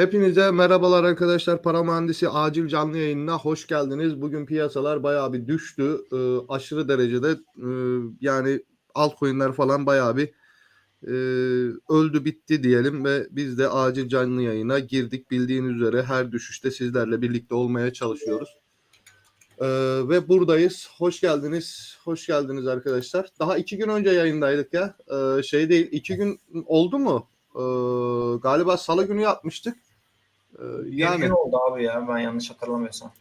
Hepinize merhabalar arkadaşlar. Para Mühendisi acil canlı yayınına hoş geldiniz. Bugün piyasalar bayağı bir düştü. Ee, aşırı derecede e, yani altcoin'ler falan bayağı bir e, öldü bitti diyelim ve biz de acil canlı yayına girdik. Bildiğiniz üzere her düşüşte sizlerle birlikte olmaya çalışıyoruz. Ee, ve buradayız. Hoş geldiniz. Hoş geldiniz arkadaşlar. Daha iki gün önce yayındaydık ya. Ee, şey değil. iki gün oldu mu? Ee, galiba salı günü yapmıştık. Ee, yani gün oldu abi ya ben yanlış hatırlamıyorsam.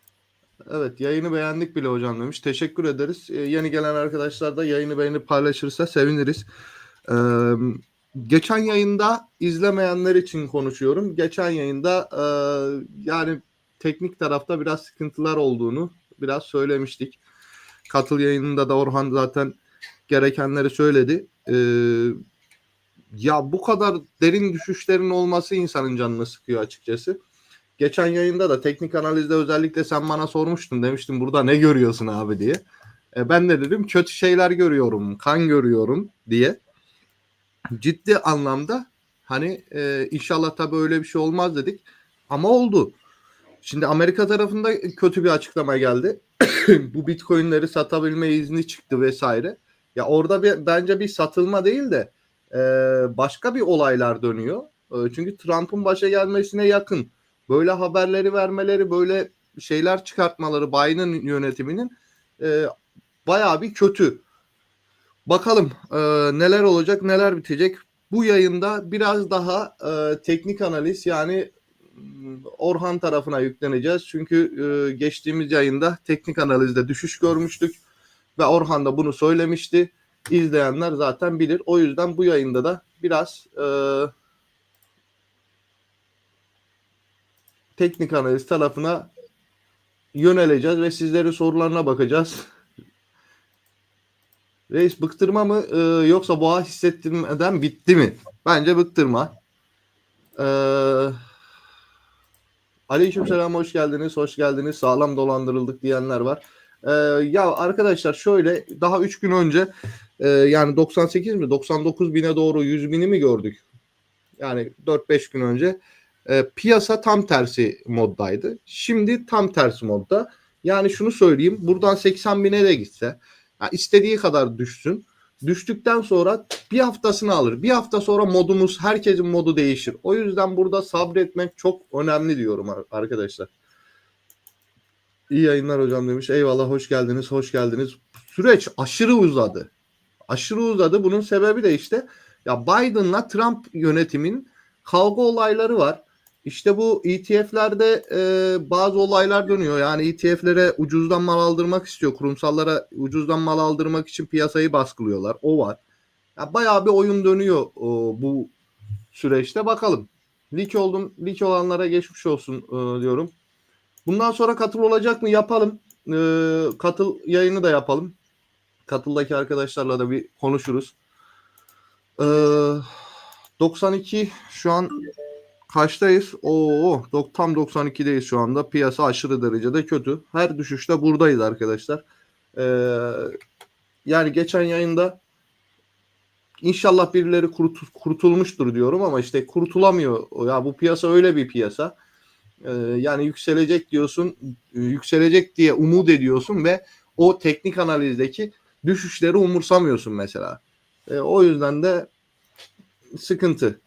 evet yayını beğendik bile hocam demiş. Teşekkür ederiz. Ee, yeni gelen arkadaşlar da yayını beğenip paylaşırsa seviniriz. Ee, geçen yayında izlemeyenler için konuşuyorum. Geçen yayında e, yani teknik tarafta biraz sıkıntılar olduğunu biraz söylemiştik. Katıl yayınında da Orhan zaten gerekenleri söyledi. Ee, ya bu kadar derin düşüşlerin olması insanın canını sıkıyor açıkçası. Geçen yayında da teknik analizde özellikle sen bana sormuştun demiştin burada ne görüyorsun abi diye. E, ben de dedim kötü şeyler görüyorum, kan görüyorum diye. Ciddi anlamda hani e, inşallah tabii öyle bir şey olmaz dedik ama oldu. Şimdi Amerika tarafında kötü bir açıklama geldi. Bu bitcoinleri satabilme izni çıktı vesaire. Ya orada bir bence bir satılma değil de e, başka bir olaylar dönüyor. E, çünkü Trump'ın başa gelmesine yakın böyle haberleri vermeleri, böyle şeyler çıkartmaları Biden yönetiminin e, bayağı bir kötü. Bakalım e, neler olacak, neler bitecek. Bu yayında biraz daha e, teknik analiz yani m, Orhan tarafına yükleneceğiz. Çünkü e, geçtiğimiz yayında teknik analizde düşüş görmüştük ve Orhan da bunu söylemişti. İzleyenler zaten bilir. O yüzden bu yayında da biraz e, teknik analiz tarafına yöneleceğiz ve sizlerin sorularına bakacağız. Reis bıktırma mı e, yoksa boğa hissettirmeden bitti mi? Bence bıktırma. Ee, Aleyküm selam hoş geldiniz. Hoş geldiniz. Sağlam dolandırıldık diyenler var. Ee, ya arkadaşlar şöyle daha 3 gün önce e, yani 98 mi 99 bine doğru 100 bini mi gördük? Yani 4-5 gün önce e, piyasa tam tersi moddaydı. Şimdi tam tersi modda. Yani şunu söyleyeyim buradan 80 bine de gitse ya istediği kadar düşsün. Düştükten sonra bir haftasını alır. Bir hafta sonra modumuz herkesin modu değişir. O yüzden burada sabretmek çok önemli diyorum ar- arkadaşlar. İyi yayınlar hocam demiş. Eyvallah hoş geldiniz. Hoş geldiniz. Süreç aşırı uzadı. Aşırı uzadı. Bunun sebebi de işte ya Biden'la Trump yönetimin kavga olayları var. İşte bu ETF'lerde e, bazı olaylar dönüyor. Yani ETF'lere ucuzdan mal aldırmak istiyor. Kurumsallara ucuzdan mal aldırmak için piyasayı baskılıyorlar. O var. Ya bayağı bir oyun dönüyor o, bu süreçte. Bakalım. Lig oldum. Lig olanlara geçmiş olsun e, diyorum. Bundan sonra katıl olacak mı? Yapalım. E, katıl yayını da yapalım. Katıldaki arkadaşlarla da bir konuşuruz. E, 92 şu an Kaçtayız? Oo, tam 92'deyiz şu anda. Piyasa aşırı derecede kötü. Her düşüşte buradayız arkadaşlar. Ee, yani geçen yayında inşallah birileri kurut- kurtulmuştur diyorum ama işte kurtulamıyor. Ya bu piyasa öyle bir piyasa. Ee, yani yükselecek diyorsun, yükselecek diye umut ediyorsun ve o teknik analizdeki düşüşleri umursamıyorsun mesela. Ee, o yüzden de sıkıntı.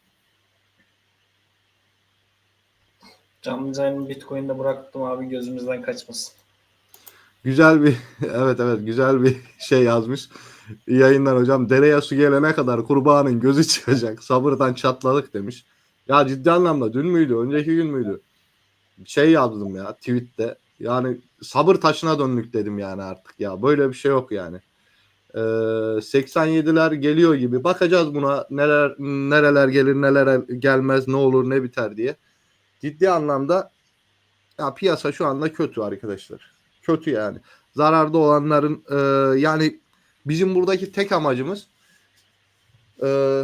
Canlı canlı Bitcoin'de bıraktım abi gözümüzden kaçmasın. Güzel bir evet evet güzel bir şey yazmış. İyi yayınlar hocam. Dereye su gelene kadar kurbağanın gözü çıkacak. Sabırdan çatladık demiş. Ya ciddi anlamda dün müydü? Önceki gün müydü? Şey yazdım ya tweette. Yani sabır taşına döndük dedim yani artık ya. Böyle bir şey yok yani. Ee, 87'ler geliyor gibi. Bakacağız buna neler nereler gelir neler gelmez ne olur ne biter diye. Ciddi anlamda ya piyasa şu anda kötü arkadaşlar kötü yani. Zararda olanların e, yani bizim buradaki tek amacımız e,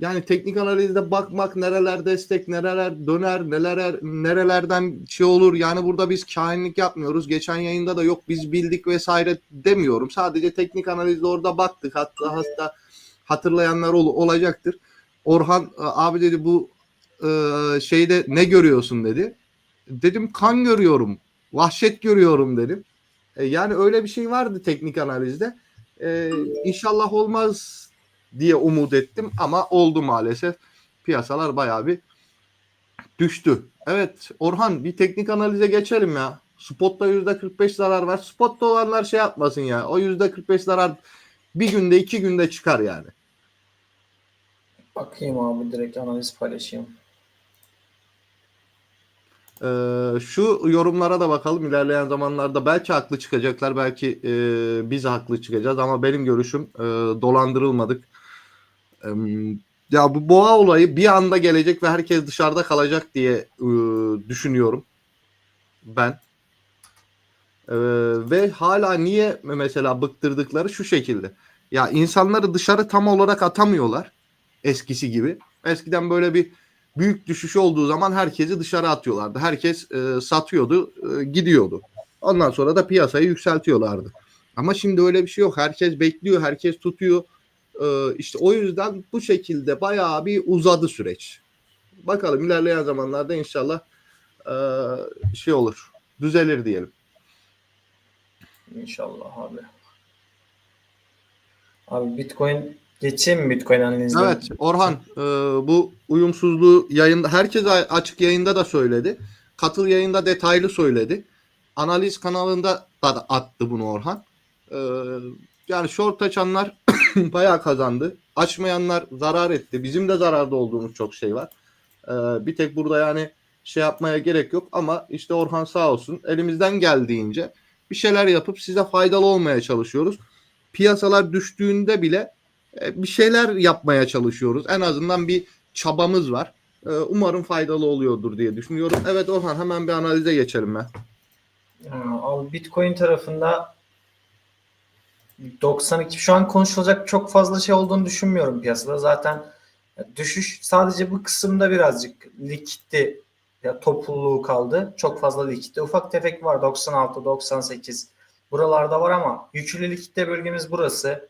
yani teknik analizde bakmak nereler destek nereler döner neler nerelerden şey olur yani burada biz kainlik yapmıyoruz. Geçen yayında da yok biz bildik vesaire demiyorum. Sadece teknik analizde orada baktık hatta hatta hatırlayanlar ol, olacaktır. Orhan abi dedi bu e, şeyde ne görüyorsun dedi. Dedim kan görüyorum. Vahşet görüyorum dedim. E, yani öyle bir şey vardı teknik analizde. E, inşallah olmaz diye umut ettim ama oldu maalesef. Piyasalar bayağı bir düştü. Evet Orhan bir teknik analize geçelim ya. Spot'ta %45 zarar var. Spot'ta olanlar şey yapmasın ya. O %45 zarar bir günde iki günde çıkar yani. Bakayım abi direkt analiz paylaşayım. Ee, şu yorumlara da bakalım ilerleyen zamanlarda belki haklı çıkacaklar belki e, biz haklı çıkacağız ama benim görüşüm e, dolandırılmadık. Ya bu boğa olayı bir anda gelecek ve herkes dışarıda kalacak diye e, düşünüyorum ben. E, ve hala niye mesela bıktırdıkları şu şekilde. Ya insanları dışarı tam olarak atamıyorlar eskisi gibi. Eskiden böyle bir büyük düşüş olduğu zaman herkesi dışarı atıyorlardı. Herkes e, satıyordu, e, gidiyordu. Ondan sonra da piyasayı yükseltiyorlardı. Ama şimdi öyle bir şey yok. Herkes bekliyor, herkes tutuyor. E, işte o yüzden bu şekilde bayağı bir uzadı süreç. Bakalım ilerleyen zamanlarda inşallah e, şey olur, düzelir diyelim. İnşallah abi. Abi Bitcoin geçeyim mi Bitcoin analizine? Evet Orhan e, bu uyumsuzluğu yayında herkes açık yayında da söyledi. Katıl yayında detaylı söyledi. Analiz kanalında da da attı bunu Orhan. E, yani short açanlar bayağı kazandı. Açmayanlar zarar etti. Bizim de zararda olduğumuz çok şey var. E, bir tek burada yani şey yapmaya gerek yok ama işte Orhan sağ olsun elimizden geldiğince bir şeyler yapıp size faydalı olmaya çalışıyoruz. Piyasalar düştüğünde bile e, bir şeyler yapmaya çalışıyoruz. En azından bir çabamız var. E, Umarım faydalı oluyordur diye düşünüyorum. Evet Orhan hemen bir analize geçelim ben. Abi Bitcoin tarafında 92 şu an konuşulacak çok fazla şey olduğunu düşünmüyorum piyasada. Zaten düşüş sadece bu kısımda birazcık likitti ya topulluğu kaldı. Çok fazla likitte. Ufak tefek var 96, 98 buralarda var ama yüklü likitte bölgemiz burası.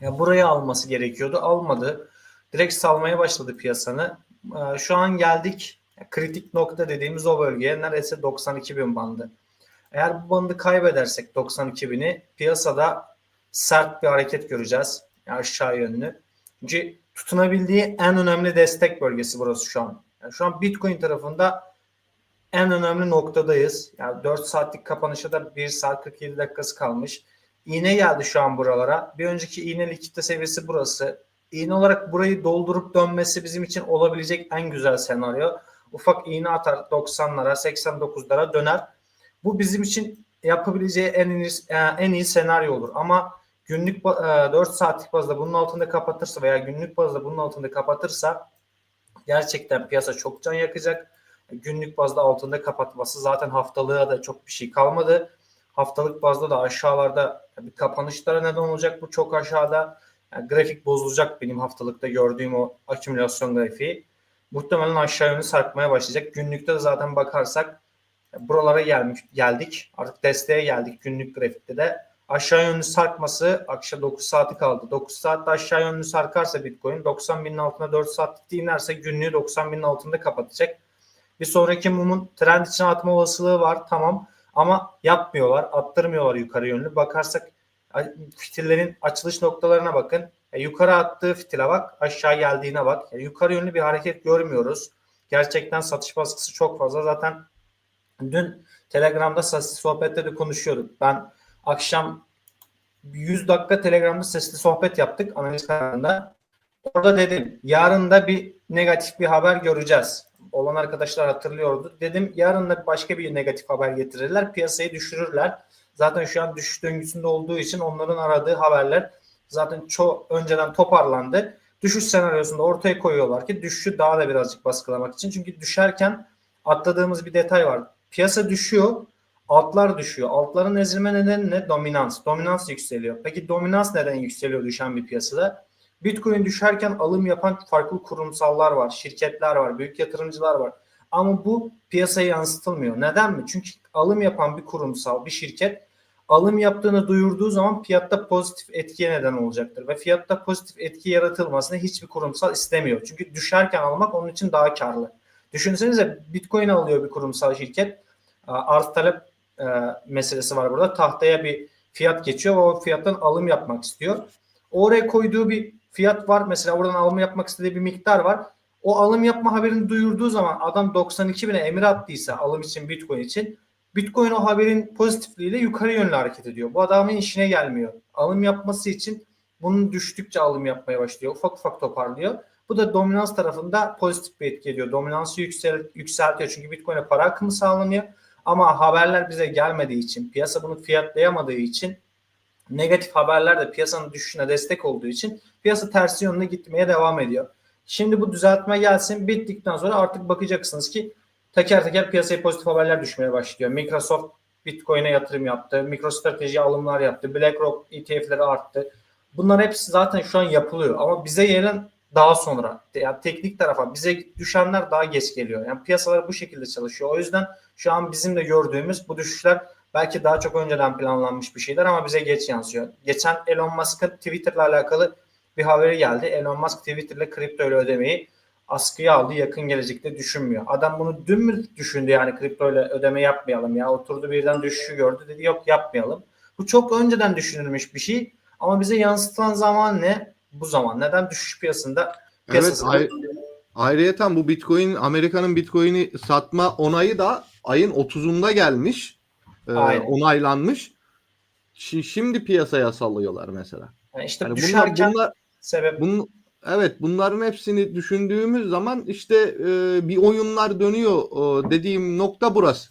Ya burayı alması gerekiyordu. Almadı. Direkt salmaya başladı piyasanı. Ee, Şu an geldik kritik nokta dediğimiz o bölgeye neredeyse 92 bin bandı. Eğer bu bandı kaybedersek 92 bini piyasada sert bir hareket göreceğiz. Aşağı yönlü. Çünkü tutunabildiği en önemli destek bölgesi burası şu an. Yani şu an Bitcoin tarafında en önemli noktadayız. Yani 4 saatlik kapanışa da 1 saat 47 dakikası kalmış. İğne geldi şu an buralara. Bir önceki iğne likitte seviyesi burası. İğne olarak burayı doldurup dönmesi bizim için olabilecek en güzel senaryo. Ufak iğne atar 90'lara 89'lara döner. Bu bizim için yapabileceği en iyi, en iyi senaryo olur. Ama günlük ba- e, 4 saatlik bazda bunun altında kapatırsa veya günlük bazda bunun altında kapatırsa gerçekten piyasa çok can yakacak. Günlük bazda altında kapatması zaten haftalığa da çok bir şey kalmadı. Haftalık bazda da aşağılarda bir kapanışlara neden olacak. Bu çok aşağıda. Yani grafik bozulacak benim haftalıkta gördüğüm o akümülasyon grafiği. Muhtemelen aşağı yönlü sarkmaya başlayacak. Günlükte de zaten bakarsak buralara gelmiş, geldik. Artık desteğe geldik günlük grafikte de. Aşağı yönlü sarkması akşam 9 saati kaldı. 9 saatte aşağı yönlü sarkarsa Bitcoin 90 binin altına 4 saatlikte inerse günlüğü 90 binin altında kapatacak. Bir sonraki mumun trend içine atma olasılığı var tamam ama yapmıyorlar attırmıyorlar yukarı yönlü. Bakarsak fitillerin açılış noktalarına bakın. E, yukarı attığı fitile bak aşağı geldiğine bak. E, yukarı yönlü bir hareket görmüyoruz. Gerçekten satış baskısı çok fazla. Zaten dün Telegram'da sohbette de konuşuyorduk. Ben akşam 100 dakika Telegram'da sesli sohbet yaptık analiz kanalında. Orada dedim yarın da bir negatif bir haber göreceğiz. Olan arkadaşlar hatırlıyordu. Dedim yarın da başka bir negatif haber getirirler. Piyasayı düşürürler. Zaten şu an düşüş döngüsünde olduğu için onların aradığı haberler zaten çok önceden toparlandı. Düşüş senaryosunda ortaya koyuyorlar ki düşüşü daha da birazcık baskılamak için. Çünkü düşerken atladığımız bir detay var. Piyasa düşüyor, altlar düşüyor. Altların ezilme nedeni ne? Dominans. Dominans yükseliyor. Peki dominans neden yükseliyor düşen bir piyasada? Bitcoin düşerken alım yapan farklı kurumsallar var, şirketler var, büyük yatırımcılar var. Ama bu piyasaya yansıtılmıyor. Neden mi? Çünkü alım yapan bir kurumsal, bir şirket alım yaptığını duyurduğu zaman fiyatta pozitif etkiye neden olacaktır. Ve fiyatta pozitif etki yaratılmasını hiçbir kurumsal istemiyor. Çünkü düşerken almak onun için daha karlı. Düşünsenize Bitcoin alıyor bir kurumsal şirket. Arz talep e, meselesi var burada. Tahtaya bir fiyat geçiyor ve o fiyattan alım yapmak istiyor. Oraya koyduğu bir fiyat var. Mesela oradan alım yapmak istediği bir miktar var. O alım yapma haberini duyurduğu zaman adam 92 bine emir attıysa alım için Bitcoin için Bitcoin o haberin pozitifliğiyle yukarı yönlü hareket ediyor. Bu adamın işine gelmiyor. Alım yapması için bunun düştükçe alım yapmaya başlıyor. Ufak ufak toparlıyor. Bu da dominans tarafında pozitif bir etki ediyor. Dominansı yüksel, yükseltiyor. Çünkü Bitcoin'e para akımı sağlanıyor. Ama haberler bize gelmediği için, piyasa bunu fiyatlayamadığı için negatif haberler de piyasanın düşüşüne destek olduğu için piyasa tersi yönüne gitmeye devam ediyor. Şimdi bu düzeltme gelsin bittikten sonra artık bakacaksınız ki teker teker piyasaya pozitif haberler düşmeye başlıyor. Microsoft Bitcoin'e yatırım yaptı. MicroStrateji alımlar yaptı. BlackRock ETF'leri arttı. Bunlar hepsi zaten şu an yapılıyor. Ama bize gelen daha sonra. Yani teknik tarafa bize düşenler daha geç geliyor. Yani piyasalar bu şekilde çalışıyor. O yüzden şu an bizim de gördüğümüz bu düşüşler belki daha çok önceden planlanmış bir şeyler ama bize geç yansıyor. Geçen Elon Musk'ın Twitter'la alakalı bir haberi geldi. Elon Musk Twitter'la kripto ile ödemeyi askıya aldı. Yakın gelecekte düşünmüyor. Adam bunu dün mü düşündü yani kripto ile ödeme yapmayalım ya. Oturdu birden düşüşü gördü dedi yok yapmayalım. Bu çok önceden düşünülmüş bir şey ama bize yansıtılan zaman ne? Bu zaman. Neden düşüş piyasında? Evet, ay- ayrıyeten bu Bitcoin Amerika'nın Bitcoin'i satma onayı da ayın 30'unda gelmiş. Aynen. onaylanmış. Şi- Şimdi piyasaya salıyorlar mesela. Yani işte Yani bunlar, düşerken bunlar, sebep Bunun, evet bunların hepsini düşündüğümüz zaman işte e, bir oyunlar dönüyor e, dediğim nokta burası.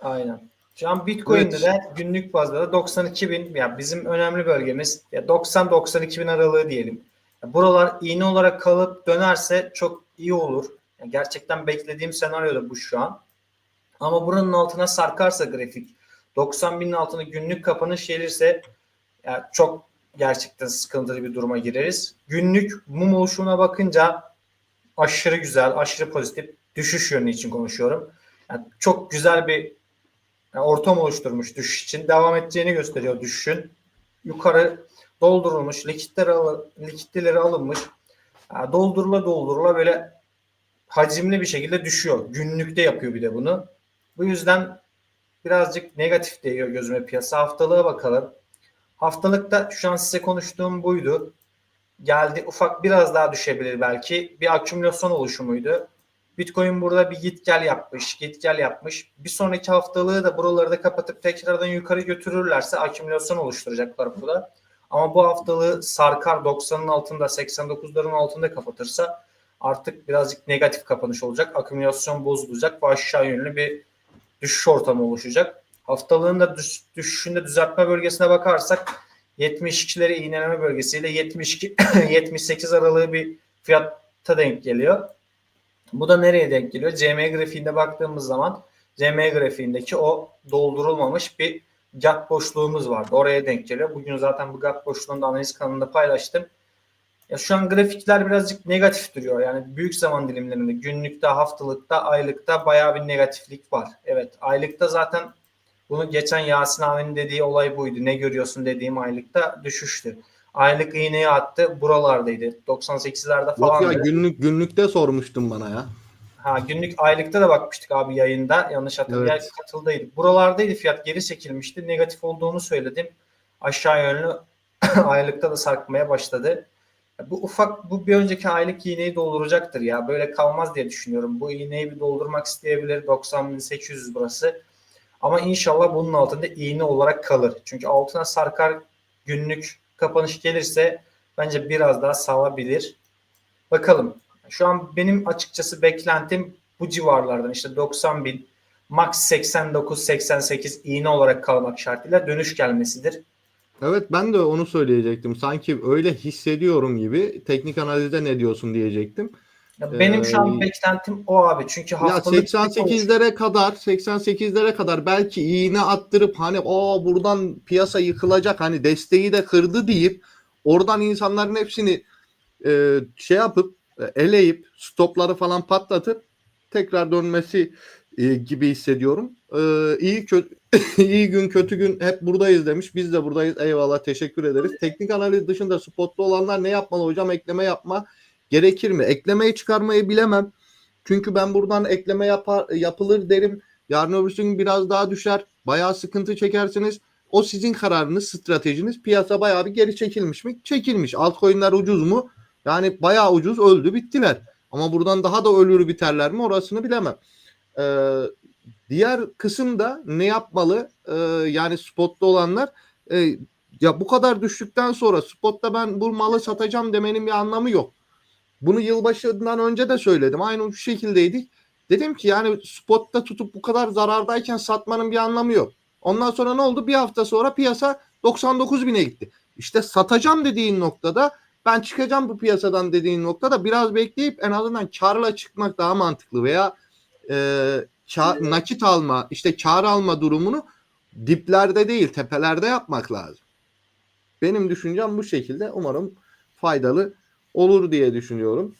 Aynen. Şu an Bitcoin'de Evet. de günlük bazda da 92 bin ya bizim önemli bölgemiz ya 90-92 bin aralığı diyelim. Buralar iğne olarak kalıp dönerse çok iyi olur. Ya gerçekten beklediğim senaryo da bu şu an. Ama buranın altına sarkarsa grafik 90 binin altına günlük kapanış gelirse ya çok gerçekten sıkıntılı bir duruma gireriz. Günlük mum oluşumuna bakınca aşırı güzel, aşırı pozitif düşüş yönü için konuşuyorum. Yani çok güzel bir yani ortam oluşturmuş düşüş için. Devam edeceğini gösteriyor düşüşün. Yukarı doldurulmuş, likitler alı, likitlileri alınmış. Doldurula doldurula böyle hacimli bir şekilde düşüyor. Günlükte yapıyor bir de bunu. Bu yüzden birazcık negatif değiyor gözüme piyasa. Haftalığa bakalım. Haftalıkta şu an size konuştuğum buydu. Geldi ufak biraz daha düşebilir belki. Bir akümülasyon oluşumuydu. Bitcoin burada bir git gel yapmış, git gel yapmış. Bir sonraki haftalığı da buraları da kapatıp tekrardan yukarı götürürlerse akümülasyon oluşturacaklar burada. Ama bu haftalığı sarkar 90'ın altında 89'ların altında kapatırsa artık birazcık negatif kapanış olacak. Akümülasyon bozulacak ve aşağı yönlü bir düşüş ortamı oluşacak. Haftalığın da düş, düşüşünde düzeltme bölgesine bakarsak 72'leri iğneleme bölgesiyle 72 78 aralığı bir fiyatta denk geliyor. Bu da nereye denk geliyor? CM grafiğinde baktığımız zaman CM grafiğindeki o doldurulmamış bir gap boşluğumuz vardı. Oraya denk geliyor. Bugün zaten bu gap boşluğunu da analiz kanalında paylaştım. Ya şu an grafikler birazcık negatif duruyor. Yani büyük zaman dilimlerinde günlükte, haftalıkta, aylıkta bayağı bir negatiflik var. Evet aylıkta zaten bunu geçen Yasin abinin dediği olay buydu. Ne görüyorsun dediğim aylıkta düşüştü. Aylık iğneyi attı. Buralardaydı. 98'lerde falan. Yok ya günlük günlükte sormuştun bana ya. Ha günlük aylıkta da bakmıştık abi yayında. Yanlış hatırlayan Evet. katıldaydık. Buralardaydı fiyat geri çekilmişti. Negatif olduğunu söyledim. Aşağı yönlü aylıkta da sarkmaya başladı. Bu ufak bu bir önceki aylık iğneyi dolduracaktır ya. Böyle kalmaz diye düşünüyorum. Bu iğneyi bir doldurmak isteyebilir. 90.800 burası. Ama inşallah bunun altında iğne olarak kalır. Çünkü altına sarkar günlük kapanış gelirse bence biraz daha salabilir. Bakalım. Şu an benim açıkçası beklentim bu civarlardan işte 90 bin max 89-88 iğne olarak kalmak şartıyla dönüş gelmesidir. Evet ben de onu söyleyecektim. Sanki öyle hissediyorum gibi. Teknik analizde ne diyorsun diyecektim. Ya benim şu an Ee, beklentim o abi. Çünkü haftalık 88'lere kadar 88'lere kadar belki iğne attırıp hani o buradan piyasa yıkılacak hani desteği de kırdı deyip oradan insanların hepsini e, şey yapıp eleyip stopları falan patlatıp tekrar dönmesi e, gibi hissediyorum. Ee, iyi kötü iyi gün kötü gün hep buradayız demiş. Biz de buradayız. Eyvallah teşekkür ederiz. Teknik analiz dışında spotlu olanlar ne yapmalı hocam? Ekleme yapma gerekir mi? Eklemeyi çıkarmayı bilemem. Çünkü ben buradan ekleme yapar, yapılır derim. Yarın öbürsü gün biraz daha düşer. Bayağı sıkıntı çekersiniz. O sizin kararınız, stratejiniz. Piyasa bayağı bir geri çekilmiş mi? Çekilmiş. Altcoin'ler ucuz mu? Yani bayağı ucuz öldü bittiler. Ama buradan daha da ölür biterler mi orasını bilemem. Ee, diğer kısımda ne yapmalı? Ee, yani spotta olanlar e, ya bu kadar düştükten sonra spotta ben bu malı satacağım demenin bir anlamı yok. Bunu yılbaşından önce de söyledim. Aynı şu şekildeydik. Dedim ki yani spotta tutup bu kadar zarardayken satmanın bir anlamı yok. Ondan sonra ne oldu? Bir hafta sonra piyasa 99 bine gitti. İşte satacağım dediğin noktada ben çıkacağım bu piyasadan dediğin noktada biraz bekleyip en azından karla çıkmak daha mantıklı veya e, kar, nakit alma işte kar alma durumunu diplerde değil tepelerde yapmak lazım. Benim düşüncem bu şekilde. Umarım faydalı olur diye düşünüyorum.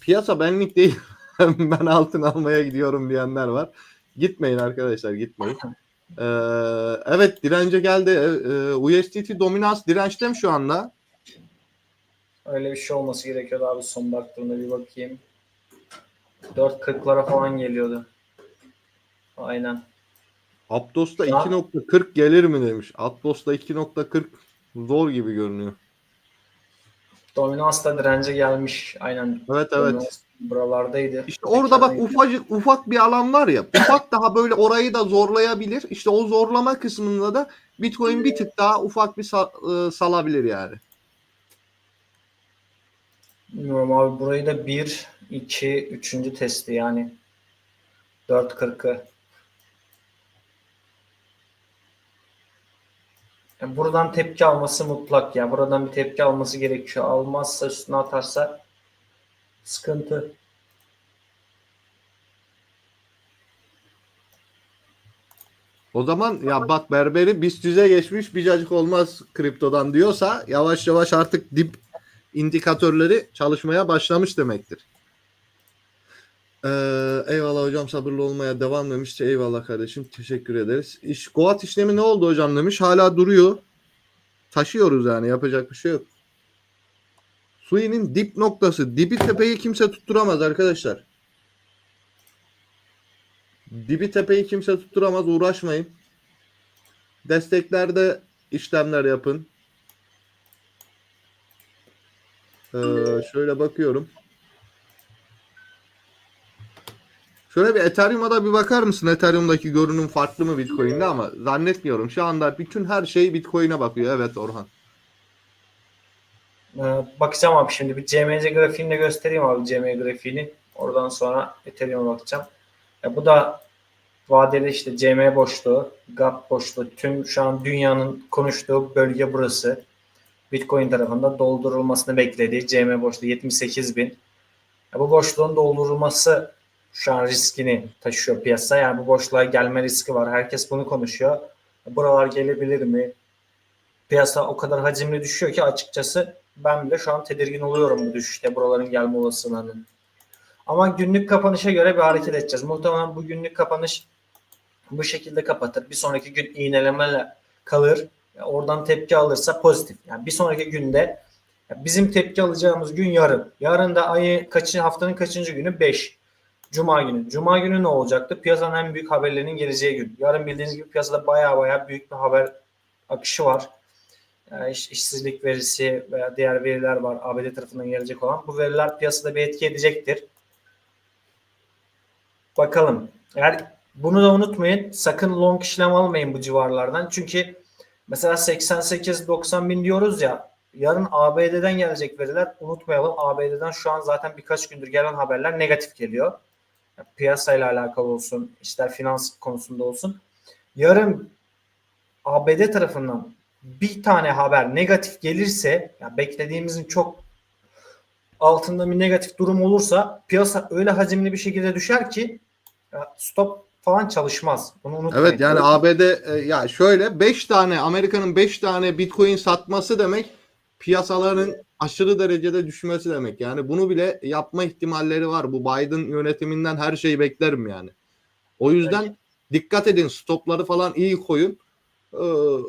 Piyasa benlik değil. ben altın almaya gidiyorum diyenler var. Gitmeyin arkadaşlar gitmeyin. Ee, evet dirence geldi. Ee, USDT dominans dirençte mi şu anda? Öyle bir şey olması gerekiyordu abi son baktığımda bir bakayım. 4.40'lara falan geliyordu. Aynen. Aptos'ta Ya. 2.40 gelir mi demiş. Aptos'ta 2.40 zor gibi görünüyor. Dominans da dirence gelmiş. Aynen. Evet evet. Dominans buralardaydı. İşte orada bak ufacık ufak bir alan var ya. Ufak daha böyle orayı da zorlayabilir. İşte o zorlama kısmında da Bitcoin bir tık daha ufak bir sa- e, salabilir yani. Bilmiyorum abi burayı da 1, 2, 3. testi yani. 4.40'ı. Yani buradan tepki alması mutlak ya. Buradan bir tepki alması gerekiyor. Almazsa üstüne atarsa sıkıntı. O zaman ya bak berberi BIST 100'e geçmiş bir cacık olmaz kriptodan diyorsa yavaş yavaş artık dip indikatörleri çalışmaya başlamış demektir. Ee, eyvallah hocam sabırlı olmaya devam demiş. Eyvallah kardeşim teşekkür ederiz. İş, Goat işlemi ne oldu hocam demiş. Hala duruyor. Taşıyoruz yani yapacak bir şey yok. Sui'nin dip noktası. Dibi tepeyi kimse tutturamaz arkadaşlar. Dibi tepeyi kimse tutturamaz uğraşmayın. Desteklerde işlemler yapın. Ee, şöyle bakıyorum. Şöyle bir Ethereum'a da bir bakar mısın? Ethereum'daki görünüm farklı mı Bitcoin'de ama zannetmiyorum. Şu anda bütün her şey Bitcoin'e bakıyor. Evet Orhan. Ee, bakacağım abi şimdi bir CMC grafiğini de göstereyim abi CMC grafiğini. Oradan sonra Ethereum'a bakacağım. Ya bu da vadeli işte CM boşluğu, GAP boşluğu. Tüm şu an dünyanın konuştuğu bölge burası. Bitcoin tarafında doldurulmasını beklediği CM boşluğu 78 bin. Ya bu boşluğun doldurulması şu an riskini taşıyor piyasa. Yani bu boşluğa gelme riski var. Herkes bunu konuşuyor. Buralar gelebilir mi? Piyasa o kadar hacimli düşüyor ki açıkçası ben bile şu an tedirgin oluyorum bu düşüşte buraların gelme olasılığının. Ama günlük kapanışa göre bir hareket edeceğiz. Muhtemelen bu günlük kapanış bu şekilde kapatır. Bir sonraki gün iğnelemeyle kalır. Oradan tepki alırsa pozitif. Yani bir sonraki günde bizim tepki alacağımız gün yarın. Yarın da ayı kaçı haftanın kaçıncı günü? 5. Cuma günü. Cuma günü ne olacaktı? Piyasanın en büyük haberlerinin geleceği gün. Yarın bildiğiniz gibi piyasada baya baya büyük bir haber akışı var. Yani iş, işsizlik verisi veya diğer veriler var ABD tarafından gelecek olan. Bu veriler piyasada bir etki edecektir. Bakalım. Eğer bunu da unutmayın. Sakın long işlem almayın bu civarlardan. Çünkü mesela 88-90 bin diyoruz ya yarın ABD'den gelecek veriler unutmayalım. ABD'den şu an zaten birkaç gündür gelen haberler negatif geliyor. Yani piyasayla alakalı olsun, ister finans konusunda olsun. Yarın ABD tarafından bir tane haber negatif gelirse, yani beklediğimizin çok altında bir negatif durum olursa piyasa öyle hacimli bir şekilde düşer ki stop falan çalışmaz. Bunu unutmayın. Evet yani ABD e, ya şöyle 5 tane Amerika'nın 5 tane Bitcoin satması demek piyasaların aşırı derecede düşmesi demek. Yani bunu bile yapma ihtimalleri var. Bu Biden yönetiminden her şeyi beklerim yani. O yüzden dikkat edin stopları falan iyi koyun. Ee,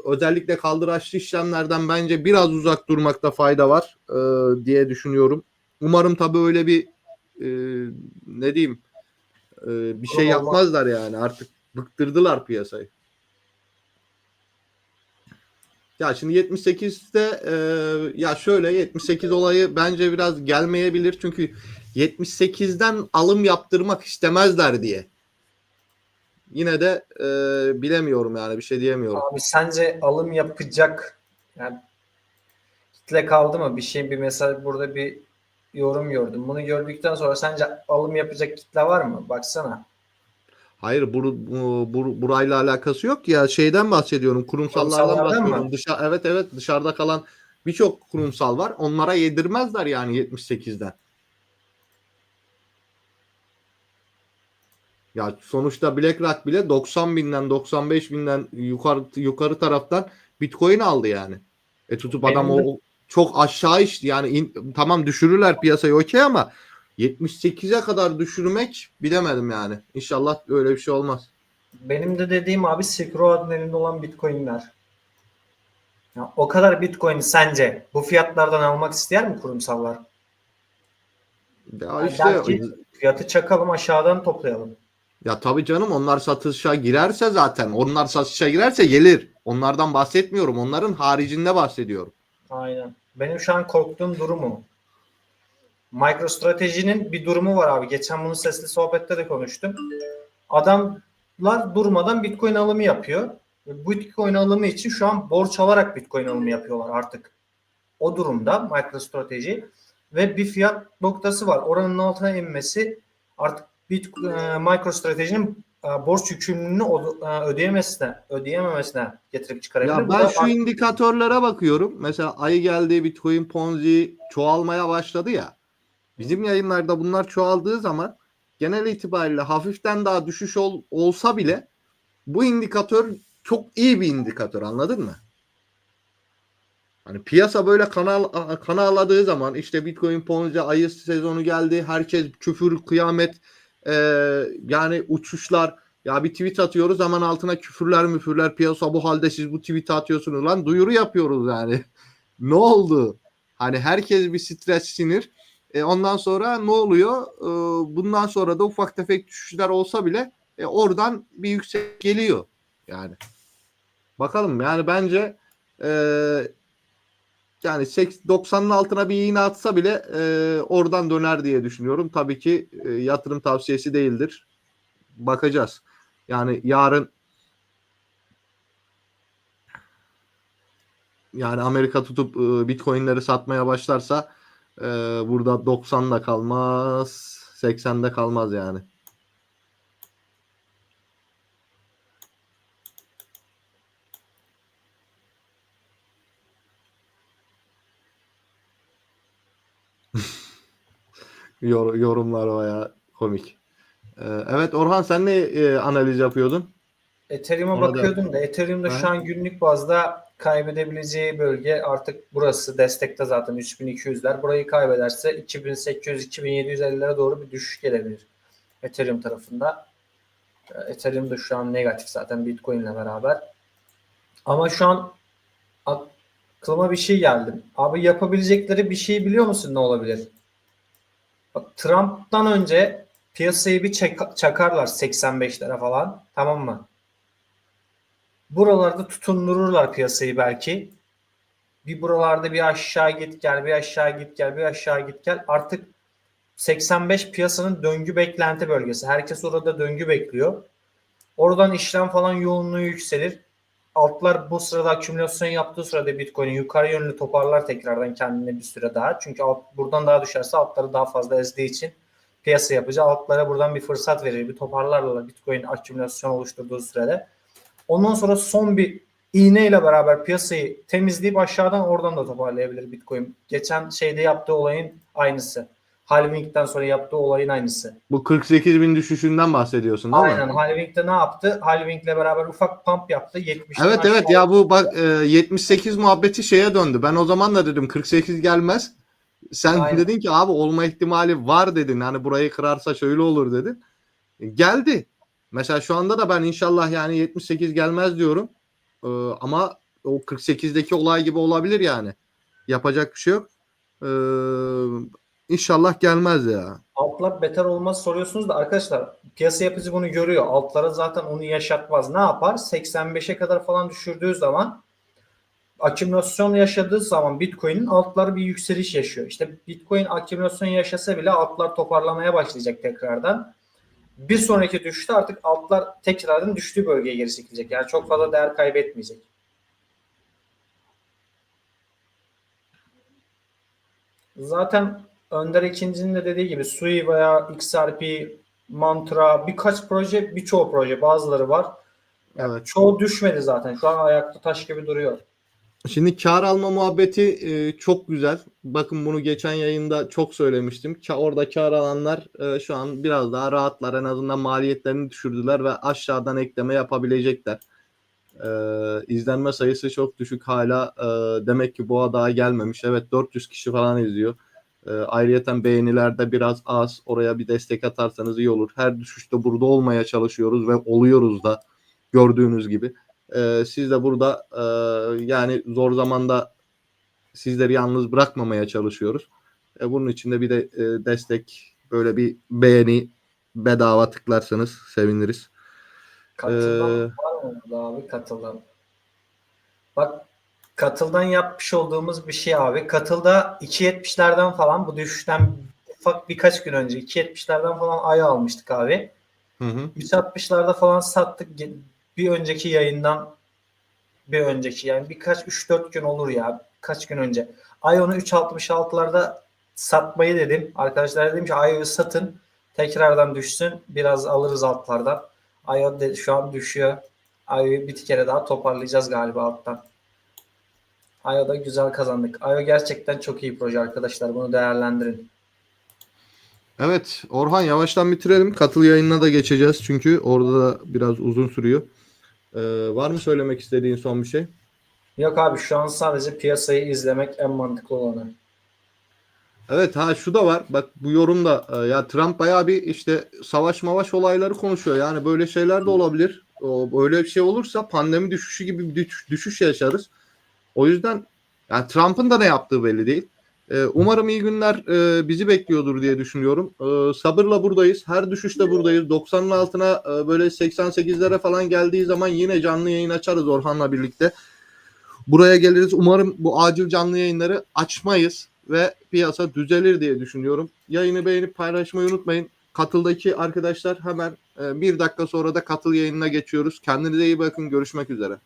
özellikle kaldıraçlı işlemlerden bence biraz uzak durmakta fayda var e, diye düşünüyorum. Umarım tabii öyle bir e, ne diyeyim e, bir şey yapmazlar yani artık bıktırdılar piyasayı. Ya şimdi 78'de e, ya şöyle 78 olayı bence biraz gelmeyebilir çünkü 78'den alım yaptırmak istemezler diye. Yine de e, bilemiyorum yani bir şey diyemiyorum. Abi sence alım yapacak yani kitle kaldı mı? Bir şey bir mesaj burada bir yorum gördüm. Bunu gördükten sonra sence alım yapacak kitle var mı? Baksana. Hayır bu, bu, bu- burayla alakası yok ya şeyden bahsediyorum kurumsallardan bahsediyorum. Dışa, evet evet dışarıda kalan birçok kurumsal var. Onlara yedirmezler yani 78'den. Ya sonuçta BlackRock bile 90 binden 95 binden yukarı yukarı taraftan Bitcoin aldı yani. E tutup Benim adam de- o çok aşağı işte yani in- tamam düşürürler piyasayı okey ama 78'e kadar düşürmek bilemedim yani. İnşallah öyle bir şey olmaz. Benim de dediğim abi Silk Road'un elinde olan Bitcoin'ler. Ya o kadar Bitcoin sence bu fiyatlardan almak ister mi kurumsallar? Ya işte fiyatı çakalım aşağıdan toplayalım. ya tabii canım onlar satışa girerse zaten onlar satışa girerse gelir. Onlardan bahsetmiyorum. Onların haricinde bahsediyorum. Aynen. Benim şu an korktuğum durumu. MicroStrategy'nin bir durumu var abi. Geçen bunu sesli sohbette de konuştum. Adamlar durmadan Bitcoin alımı yapıyor. Bu Bitcoin alımı için şu an borç alarak Bitcoin alımı yapıyorlar artık. O durumda MicroStrategy ve bir fiyat noktası var. Oranın altına inmesi artık Bitcoin, e, MicroStrategy'nin borç yükümlülüğünü e, ödeyemesine, ödeyememesine getirip çıkarabilir. Ya ben da şu indikatörlere bakıyorum. Mesela ayı geldi Bitcoin Ponzi çoğalmaya başladı ya. Bizim yayınlarda bunlar çoğaldığı zaman genel itibariyle hafiften daha düşüş ol- olsa bile bu indikatör çok iyi bir indikatör anladın mı? Hani piyasa böyle kanal kanaladığı zaman işte Bitcoin Ponzi ayı sezonu geldi. Herkes küfür, kıyamet e, yani uçuşlar ya bir tweet atıyoruz hemen altına küfürler müfürler piyasa bu halde siz bu tweet'i atıyorsunuz lan duyuru yapıyoruz yani. ne oldu? Hani herkes bir stres sinir. E, ondan sonra ne oluyor? E, bundan sonra da ufak tefek düşüşler olsa bile e, oradan bir yüksek geliyor. Yani. Bakalım yani bence e, yani 90'ın altına bir iğne atsa bile e, oradan döner diye düşünüyorum. Tabii ki e, yatırım tavsiyesi değildir. Bakacağız. Yani yarın yani Amerika tutup e, Bitcoin'leri satmaya başlarsa e, burada 90'da kalmaz, 80'de kalmaz yani. Yor- yorumlar baya komik. E, evet Orhan sen ne e, analiz yapıyordun? Ethereum'a Ona bakıyordum da Ethereum'da şu Ha. an günlük bazda kaybedebileceği bölge artık burası destekte zaten 3200'ler. Burayı kaybederse 2800-2750'lere doğru bir düşüş gelebilir Ethereum tarafında. Ee, Ethereum da şu an negatif zaten Bitcoin ile beraber. Ama şu an aklıma bir şey geldi. Abi yapabilecekleri bir şey biliyor musun ne olabilir? Bak, Trump'tan önce piyasayı bir çek- çakarlar 85'lere falan. Tamam mı? Buralarda tutundururlar piyasayı belki. Bir buralarda bir aşağı git gel, bir aşağı git gel, bir aşağı git gel. Artık 85 piyasanın döngü beklenti bölgesi. Herkes orada döngü bekliyor. Oradan işlem falan yoğunluğu yükselir. Altlar bu sırada akümülasyon yaptığı sırada Bitcoin'i yukarı yönlü toparlar tekrardan kendine bir süre daha. Çünkü alt, buradan daha düşerse altları daha fazla ezdiği için piyasa yapıcı altlara buradan bir fırsat verir. Bir toparlarlar Bitcoin akümülasyon oluşturduğu sürede. Ondan sonra son bir iğne ile beraber piyasayı temizleyip aşağıdan oradan da toparlayabilir Bitcoin. Geçen şeyde yaptığı olayın aynısı. Halving'den sonra yaptığı olayın aynısı. Bu 48 bin düşüşünden bahsediyorsun değil mi? Aynen Halving'de ne yaptı? Halving'le beraber ufak pump yaptı. 70'ten Evet evet ya bu bak e, 78 muhabbeti şeye döndü. Ben o zaman da dedim 48 gelmez. Sen Aynen. dedin ki abi olma ihtimali var dedin. Hani burayı kırarsa şöyle olur dedin. E, geldi. Mesela şu anda da ben inşallah yani 78 gelmez diyorum. Ee, ama o 48'deki olay gibi olabilir yani. Yapacak bir şey yok. Ee, inşallah gelmez ya. Altlar beter olmaz soruyorsunuz da arkadaşlar piyasa yapıcı bunu görüyor. Altlara zaten onu yaşatmaz. Ne yapar? 85'e kadar falan düşürdüğü zaman akümülasyon yaşadığı zaman Bitcoin'in altları bir yükseliş yaşıyor. İşte Bitcoin akümülasyon yaşasa bile altlar toparlamaya başlayacak tekrardan. Bir sonraki düşüşte artık altlar tekrardan düştüğü bölgeye geri çekilecek. Yani çok fazla değer kaybetmeyecek. Zaten Önder ikincinin de dediği gibi Sui veya XRP, Mantra birkaç proje, birçoğu proje bazıları var. Evet. Çoğu düşmedi zaten. Şu an ayakta taş gibi duruyor. Şimdi kar alma muhabbeti e, çok güzel. Bakın bunu geçen yayında çok söylemiştim. Ka- orada kar alanlar e, şu an biraz daha rahatlar. En azından maliyetlerini düşürdüler ve aşağıdan ekleme yapabilecekler. E, izlenme sayısı çok düşük hala. E, demek ki boğa daha gelmemiş. Evet 400 kişi falan izliyor. E, ayrıyeten beğenilerde biraz az. Oraya bir destek atarsanız iyi olur. Her düşüşte burada olmaya çalışıyoruz ve oluyoruz da gördüğünüz gibi. Ee, siz de burada e, yani zor zamanda sizleri yalnız bırakmamaya çalışıyoruz. E, bunun için de bir de e, destek böyle bir beğeni bedava tıklarsanız seviniriz. Katıldan Ee, var mı abi katıldan? Bak katıldan yapmış olduğumuz bir şey abi. Katılda 2.70'lerden falan bu düşüşten ufak birkaç gün önce 2.70'lerden falan ay almıştık abi. Hı hı. 3.60'larda falan sattık. Bir önceki yayından bir önceki yani birkaç 3-4 gün olur ya. Kaç gün önce. IO'nu 3.66'larda satmayı dedim. Arkadaşlar dedim ki IO'yu satın. Tekrardan düşsün. Biraz alırız altlardan. De, şu an düşüyor. IO'yu bir kere daha toparlayacağız galiba alttan. IO'da güzel kazandık. IO gerçekten çok iyi proje arkadaşlar. Bunu değerlendirin. Evet Orhan yavaştan bitirelim. Katıl yayınına da geçeceğiz çünkü orada da biraz uzun sürüyor. Ee, var mı söylemek istediğin son bir şey? Yok abi şu an sadece piyasayı izlemek en mantıklı olanı. Evet ha şu da var. Bak bu yorumda e, ya Trump bayağı bir işte savaş mavaş olayları konuşuyor. Yani böyle şeyler de olabilir. O, böyle bir şey olursa pandemi düşüşü gibi bir düşüş yaşarız. O yüzden yani Trump'ın da ne yaptığı belli değil. E, umarım iyi günler e, bizi bekliyordur diye düşünüyorum. E, sabırla buradayız. Her düşüşte buradayız. 90'ın altına e, böyle 88'lere falan geldiği zaman yine canlı yayın açarız Orhan'la birlikte. Buraya geliriz. Umarım bu acil canlı yayınları açmayız ve piyasa düzelir diye düşünüyorum. Yayını beğenip paylaşmayı unutmayın. Katıldaki arkadaşlar hemen e, bir dakika sonra da katıl yayınına geçiyoruz. Kendinize iyi bakın. Görüşmek üzere.